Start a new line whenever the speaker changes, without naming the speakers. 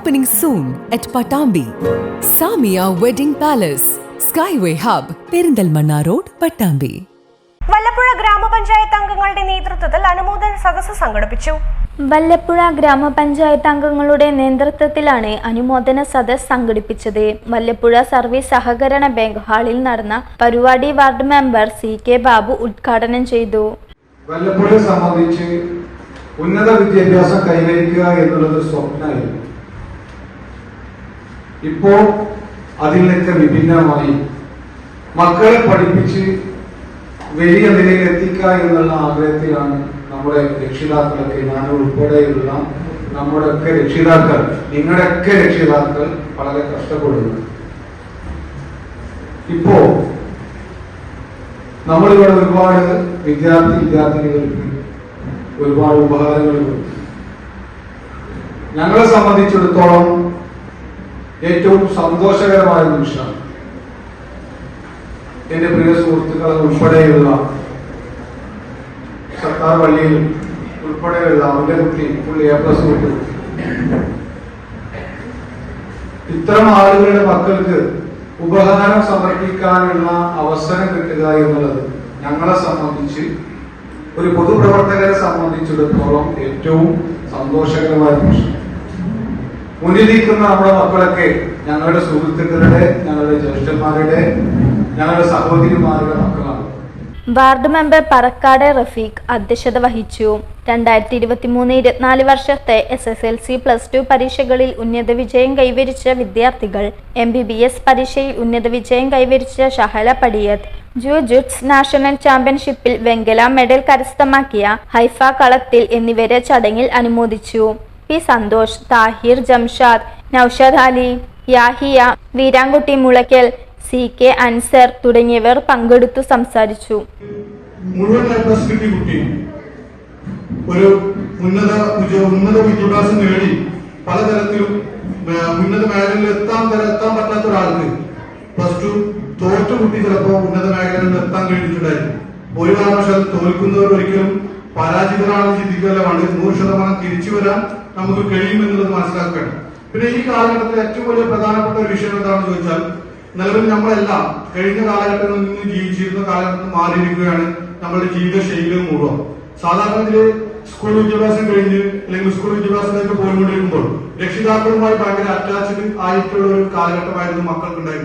Opening soon at Patambi. Samia Wedding Palace, Skyway Hub, Perindalmanna Road, Patambi.
Vallappuzha ഗ്രാമപഞ്ചായത്ത് അംഗങ്ങളുടെ നേതൃത്വത്തിൽ അനുമോദന സദസ്സ് സംഘടിപ്പിച്ചു
വല്ലപ്പുഴ ഗ്രാമപഞ്ചായത്ത് അംഗങ്ങളുടെ നേതൃത്വത്തിലാണ് അനുമോദന സദസ് സംഘടിപ്പിച്ചത് വല്ലപ്പുഴ സർവീസ് സഹകരണ ബാങ്ക് ഹാളിൽ നടന്ന പരിപാടി ward member C K Babu ഉദ്ഘാടനം ചെയ്തു
വല്ലപ്പുഴ സംബന്ധിച്ച് ഉന്നത വിദ്യാഭ്യാസം കൈവരിക്കുക എന്നുള്ളത് സ്വപ്നമായിരുന്നു ഇപ്പോ അതിൽ നിന്നൊക്കെ വിഭിന്നമായി. മക്കളെ പഠിപ്പിച്ച് വലിയ നിലയിൽ എത്തിക്കുക എന്നുള്ള ആഗ്രഹത്തിലാണ് നമ്മുടെ രക്ഷിതാക്കളൊക്കെ ഞാൻ ഉൾപ്പെടെയുള്ള നമ്മുടെയൊക്കെ രക്ഷിതാക്കൾ നിങ്ങളുടെയൊക്കെ രക്ഷിതാക്കൾ വളരെ കഷ്ടപ്പെടുന്നു ഇപ്പോ നമ്മളിവിടെ ഒരുപാട് വിദ്യാർത്ഥി വിദ്യാർത്ഥിനികൾക്ക് ഒരുപാട് ഉപകാരങ്ങൾ ഞങ്ങളെ സംബന്ധിച്ചിടത്തോളം ഏറ്റവും സന്തോഷകരമായ നിമിഷം എന്റെ പ്രിയ സുഹൃത്തുക്കൾ ഉൾപ്പെടെയുള്ള സർക്കാർ പള്ളിയിൽ ഉൾപ്പെടെയുള്ള അവന്റെ കുട്ടി പുള്ളി എ പ്ലസ് കുട്ടി ഇത്തരം ആളുകളുടെ മക്കൾക്ക് ഉപഹാരം സമർപ്പിക്കാനുള്ള അവസരം കിട്ടുക എന്നുള്ളത് ഞങ്ങളെ സംബന്ധിച്ച് ഒരു പൊതുപ്രവർത്തകരെ സംബന്ധിച്ചിടത്തോളം ഏറ്റവും സന്തോഷകരമായ നിമിഷം മുന്നിലിരിക്കുന്ന നമ്മുടെ മക്കളൊക്കെ ഞങ്ങളുടെ സുഹൃത്തുക്കളുടെ ഞങ്ങളുടെ ജ്യേഷ്ഠന്മാരുടെ ഞങ്ങളുടെ സഹോദരിമാരുടെ മക്കളാണ്.
വാർഡ് മെമ്പർ പറക്കാട് റഫീഖ് അധ്യക്ഷത വഹിച്ചു. രണ്ടായിരത്തി ഇരുപത്തി മൂന്ന് ഇരുപത്തിനാല് വർഷത്തെ S S L C plus two പരീക്ഷകളിൽ ഉന്നത വിജയം കൈവരിച്ച വിദ്യാർത്ഥികൾ എം ബി ബി എസ് പരീക്ഷയിൽ ഉന്നത വിജയം കൈവരിച്ച ഷഹല പടിയത് ജുജുട്സ് നാഷണൽ ചാമ്പ്യൻഷിപ്പിൽ വെങ്കല മെഡൽ കരസ്ഥമാക്കിയ ഹൈഫ കളത്തിൽ എന്നിവരെ ചടങ്ങിൽ അനുമോദിച്ചു. P Santhosh Thahir Jamshad Noushad Ali Yahiya Veerankutty Mulaykkal C K Ansar തുടങ്ങിയവർ പങ്കെടുത്തു സംസാരിച്ചു.
ഒരു ഉന്നത ഉന്നത വിദ്യാഭ്യാസം നേടി. പലതരത്തിലും ഉന്നത മേഖലയിൽ എത്താൻ വരെ എത്താൻ പറ്റാത്ത ഒരാൾക്ക് പ്ലസ് ടു തോറ്റ കുട്ടി ചിലപ്പോ ഉന്നത മേഖലയിൽ എത്താൻ കഴിഞ്ഞിട്ടുണ്ടായിരുന്നു ഒരു കാരണവശാലും തോൽക്കുന്നവർ ഒരിക്കലും പരാജിതരാണെന്ന് ചിന്തിക്കുകയല്ല വേണ്ടത് നൂറ് ശതമാനം തിരിച്ചു വരാൻ നമുക്ക് കഴിയുമെന്നുള്ളത് മനസ്സിലാക്കണം പിന്നെ ഈ കാലഘട്ടത്തിൽ ഏറ്റവും വലിയ പ്രധാനപ്പെട്ട ഒരു വിഷയം എന്താണെന്ന് ചോദിച്ചാൽ നിലവിൽ നമ്മളെല്ലാം കഴിഞ്ഞ കാലഘട്ടങ്ങളിൽ നിന്ന് ജീവിച്ചിരുന്ന കാലഘട്ടത്തിൽ മാറിയിരിക്കുകയാണ് നമ്മുടെ ജീവിത ശൈലിയും മുഴുവൻ സാധാരണ സ്കൂൾ വിദ്യാഭ്യാസം കഴിഞ്ഞ് അല്ലെങ്കിൽ സ്കൂൾ വിദ്യാഭ്യാസത്തിലേക്ക് പോയിക്കൊണ്ടിരിക്കുമ്പോൾ രക്ഷിതാക്കളുമായി ഭയങ്കര അറ്റാച്ച്ഡ് ആയിട്ടുള്ള ഒരു കാലഘട്ടമായിരുന്നു മക്കൾക്കുണ്ടായിരുന്നത്.